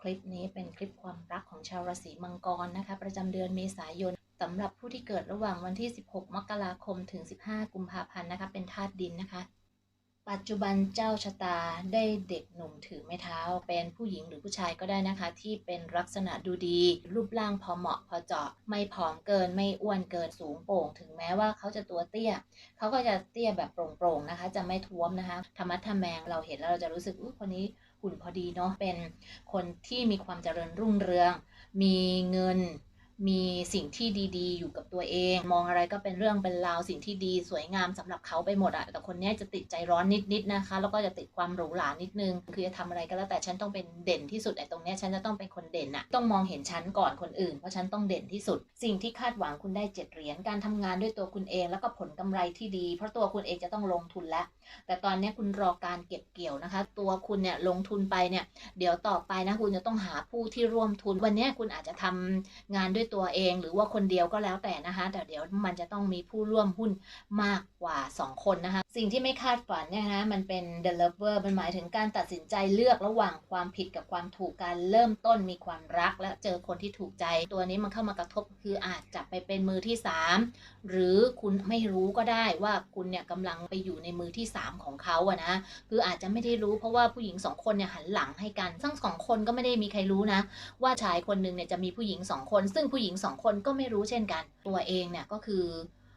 คลิปนี้เป็นคลิปความรักของชาวราศีมังกรนะคะ ประจำเดือนเมษายนสำหรับผู้ที่เกิดระหว่างวันที่ 16 มกราคมถึง 15 กุมภาพันธ์นะคะ เป็นธาตุดินนะคะ ปัจจุบันเจ้าชะตาได้เด็กหนุ่มถือไม้เท้า เป็นผู้หญิงหรือผู้ชายก็ได้นะคะ ที่เป็นลักษณะดูดี รูปร่างพอเหมาะพอเจาะ ไม่ผอมเกินไม่อ้วนเกินสูงโปร่ง ถึงแม้ว่าเขาจะตัวเตี้ย เขาก็จะเตี้ยแบบโปร่งๆนะคะ จะไม่ท้วมนะคะธรรมะธรรแมงเราเห็นแล้วเราจะรู้สึกอุ้ยคนนี้ หุ่นพอดีเนาะเป็นคนที่มีความเจริญรุ่งเรือง มีเงิน มีสิ่งที่ดีๆ อยู่กับตัวเอง มองอะไรก็เป็นเรื่องเป็นราวสิ่งที่ดีสวยงามสำหรับเขาไปหมดอะแต่คนนี้จะติดใจร้อนนิดๆนะคะ แล้วก็จะติดความหรูหรานิดนึง คือจะทำอะไรก็แล้วแต่ฉันต้องเป็นเด่นที่สุดไอ้ตรงนี้ฉันจะต้องเป็นคนเด่นอะต้องมองเห็นฉันก่อนคนอื่นเพราะฉันต้องเด่นที่สุด สิ่งที่คาดหวังคุณได้เจ็ดเหรียญการทำงานด้วยตัวคุณเอง แล้วก็ผลกำไรที่ดี เพราะตัวคุณเองจะต้องลงทุนแล้วแต่ตอนนี้คุณรอการเก็บเกี่ยวนะคะ ตัวคุณเนี่ยลงทุนไปเนี่ยเดี๋ยวต่อไปนะคุณจะต้องหาผู้ที่ร่วมทุน วันนี้คุณอาจจะทำงานด้วยตัวเองหรือว่าคนเดียวก็แล้วแต่นะคะ แต่เดี๋ยวมันจะต้องมีผู้ร่วมหุ้นมากกว่า 2 คนนะคะ สิ่งที่ไม่คาดฝันเนี่ยนะมันเป็น the lover มันหมายถึงการตัดสินใจเลือกระหว่างความผิดกับความถูกการเริ่มต้นมีความรัก และเจอคนที่ถูกใจ ตัวนี้มันเข้ามากระทบคืออาจจะไปเป็นมือที่ 3 หรือคุณไม่รู้ก็ได้ว่าคุณเนี่ยกำลังไปอยู่ในมือที่ 3 ของเขาอะนะคืออาจจะไม่ได้รู้เพราะว่าผู้หญิงสองคนเนี่ยหันหลังให้กันทั้งสองคนก็ไม่ได้มีใครรู้นะ ว่าชายคนหนึ่งเนี่ยจะมีผู้หญิงสองคน ซึ่งผู้หญิงสองคนก็ไม่รู้เช่นกัน ตัวเองเนี่ยก็คือ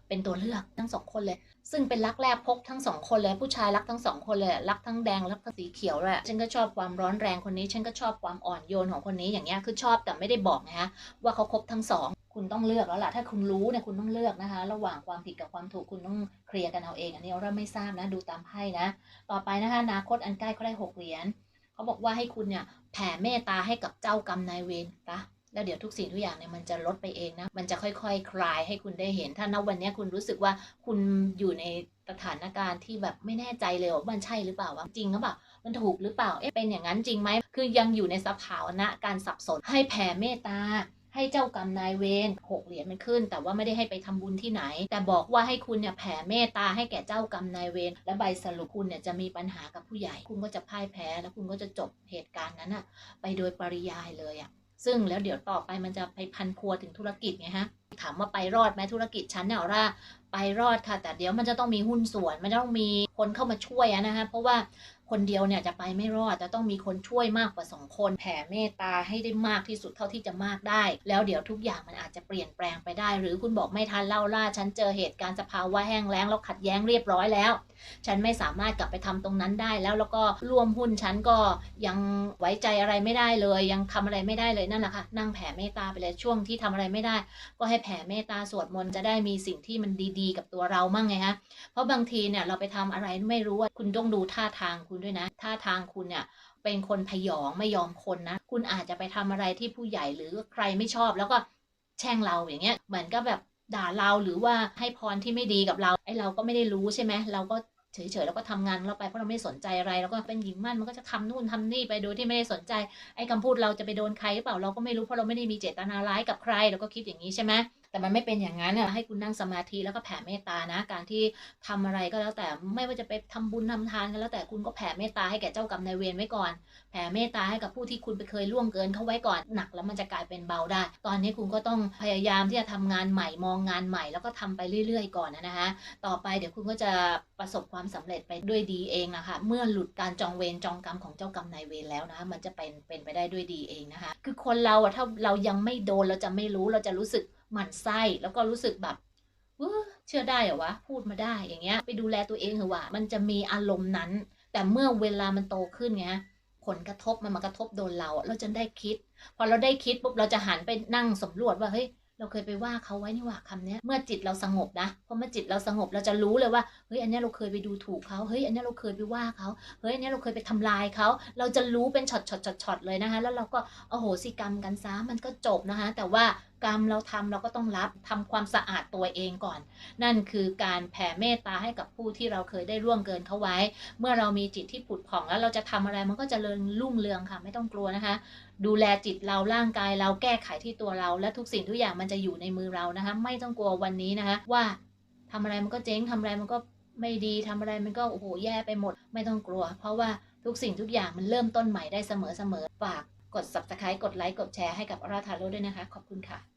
เป็นตัวเลือกทั้งสองคนเลย ซึ่งเป็นรักแรกพบทั้งสองคนเลย ผู้ชายรักทั้งสองคนเลย รักทั้งแดงรักทั้งสีเขียวเลยฉันก็ชอบความร้อนแรงคนนี้ ฉันก็ชอบความอ่อนโยนของคนนี้อย่างเงี้ยคือชอบแต่ไม่ได้บอกนะคะว่าเขาคบทั้งสองคุณต้องเลือกแล้วล่ะ ถ้าคุณรู้เนี่ยคุณต้องเลือกนะคะ ระหว่างความผิดกับความถูกคุณต้องเคลียร์กันเอาเอง อันนี้เราไม่ทราบนะดูตามไพ่นะ ต่อไปนะคะนาคตอันใกล้เขาได้หกเหรียญเขาบอกว่าให้คุณเนี่ยแผ่เมตตาให้กับเจ้ากรรมนายเวรนะ แล้วเดี๋ยวทุกสิ่งทุกอย่างเนี่ยมันจะลดไปเองนะ มันจะค่อยๆคคลายให้คุณได้เห็น ถ้าณวันนี้คุณรู้สึกว่าคุณอยู่ในสถานการณ์ที่แบบไม่แน่ใจเลยว่ามันใช่หรือเปล่าวะจริงหรือเปล่ามันถูกหรือเปล่าเอ๊ะเป็นอย่างนั้นจริงไหมคือยังอยู่ในสภาวะการสับสนให้แผ่เมตตาให้เจ้ากรรมนายเวรหกเหรียญมันขึ้น แต่ว่าไม่ได้ให้ไปทำบุญที่ไหน แต่บอกว่าให้คุณเนี่ยแผ่เมตตาให้แก่เจ้ากรรมนายเวรและใบสรุปคุณเนี่ยจะมีปัญหากับผู้ใหญ่ คุณก็จะพ่ายแพ้แล้วคุณก็จะจบเหตุการณ์นั้นอะไปโดยปริยายเลยอะ ซึ่งแล้วเดี๋ยวต่อไปมันจะไปพันพัวถึงธุรกิจไงฮะ ถามว่าไปรอดไหมธุรกิจฉันเนี่ยว่าไปรอดค่ะ แต่เดี๋ยวมันจะต้องมีหุ้นส่วน มันต้องมีคนเข้ามาช่วยนะฮะเพราะว่าคนเดียวเนี่ยจะไปไม่รอดจะต้องมีคนช่วยมากกว่า 2 คนแผ่เมตตาให้ได้มากที่สุดเท่าที่จะมากได้ แล้วเดี๋ยวทุกอย่างมันอาจจะเปลี่ยนแปลงไปได้ หรือคุณบอกไม่ทันเล่าล่า ฉันเจอเหตุการณ์สภาวะแห้งแล้งแล้วขัดแย้งเรียบร้อยแล้ว ฉันไม่สามารถกลับไปทำตรงนั้นได้แล้วแล้วก็ร่วมหุ้นฉันก็ยังไว้ใจอะไรไม่ได้เลย ยังทำอะไรไม่ได้เลยนั่นแหละค่ะนั่งแผ่เมตตาไปเลยช่วงที่ทำอะไรไม่ได้ ก็ให้แผ่เมตตาสวดมนต์จะได้มีสิ่งที่มันดีๆ กับตัวเรามั่งไงฮะ เพราะบางทีเนี่ยเราไปทำอะไรไม่รู้ว่าคุณต้องดูท่าทางคุณด้วยนะ ท่าทางคุณเนี่ยเป็นคนพยองไม่ยอมคนนะ คุณอาจจะไปทำอะไรที่ผู้ใหญ่หรือใครไม่ชอบ แล้วก็แช่งเราอย่างเงี้ยเหมือนก็แบบด่าเราหรือว่าให้พรที่ไม่ดีกับเราไอ้เราก็ไม่ได้รู้ใช่ไหมเราก็ เฉยๆแล้วก็ทำงานเราไปเพราะเราไม่สนใจอะไรแล้วก็เป็นหญิงมั่นมันก็จะทำนู่นทำนี่ไปโดยที่ไม่ได้สนใจไอ้คำพูดเราจะไปโดนใครหรือเปล่าเราก็ไม่รู้เพราะเราไม่ได้มีเจตนาร้ายกับใครเราก็คิดอย่างนี้ใช่ไหม แต่มันไม่เป็นอย่างนั้นอะให้คุณนั่งสมาธิแล้วก็แผ่เมตตานะ การที่ทำอะไรก็แล้วแต่ไม่ว่าจะไปทำบุญทำทานกันแล้วแต่คุณก็แผ่เมตตาให้แก่เจ้ากรรมนายเวรไว้ก่อน แผ่เมตตาให้กับผู้ที่คุณไปเคยล่วงเกินเขาไว้ก่อนหนักแล้วมันจะกลายเป็นเบาได้ ตอนนี้คุณก็ต้องพยายามที่จะทำงานใหม่มองงานใหม่ แล้วก็ทำไปเรื่อย ๆ ก่อนนะคะต่อไปเดี๋ยวคุณก็จะประสบความสำเร็จไปด้วยดีเองนะคะเมื่อหลุดการจองเวรจองกรรมของเจ้ากรรมนายเวรแล้วนะมันจะเป็นเป็นไปได้ด้วยดีเองนะคะคือคนเราอะถ้าเรายังไม่โดนเราจะไม่รู้เราจะรู้สึก หมั่นไส้แล้วก็รู้สึกแบบเชื่อได้เหรอวะ พูดมาได้อย่างเงี้ย ไปดูแลตัวเองเหรอวะมันจะมีอารมณ์นั้น แต่เมื่อเวลามันโตขึ้นไงผลกระทบมันมากระทบโดนเรา เราจะได้คิด พอเราได้คิดปุ๊บเราจะหันไปนั่งสำรวจว่าเฮ้ยเราเคยไปว่าเขาไว้นี่ว่าคำนี้เมื่อจิตเราสงบนะพอเมื่อจิตเราสงบเราจะรู้เลยว่าเฮ้ยอันนี้เราเคยไปดูถูกเขาเฮ้ยอันนี้เราเคยไปว่าเขาเฮ้ยอันนี้เราเคยไปทำลายเขาเราจะรู้เป็นช็อตช็อตช็อตช็อตเลยนะคะแล้วเราก็โอ้โหสิกรรมกันซะมันก็จบนะคะแต่ว่า กรรมเราทำเราก็ต้องรับทำความสะอาดตัวเองก่อน นั่นคือการแผ่เมตตาให้กับผู้ที่เราเคยได้ร่วงเกินเขาไว้ เมื่อเรามีจิตที่ผุดผ่องแล้วเราจะทำอะไรมันก็จะเริญรุ่งเรืองค่ะ ไม่ต้องกลัวนะคะ ดูแลจิตเราร่างกายเราแก้ไขที่ตัวเรา และทุกสิ่งทุกอย่างมันจะอยู่ในมือเรานะคะ ไม่ต้องกลัววันนี้นะคะ ว่าทำอะไรมันก็เจ๊งทำอะไรมันก็ไม่ดีทำอะไรมันก็โอ้โหแย่ไปหมด ไม่ต้องกลัว เพราะว่าทุกสิ่งทุกอย่างมันเริ่มต้นใหม่ได้เสมอเสมอฝากกด subscribe กดไลค์ กดแชร์ให้กับอราทาโร่ด้วยนะคะ ขอบคุณค่ะ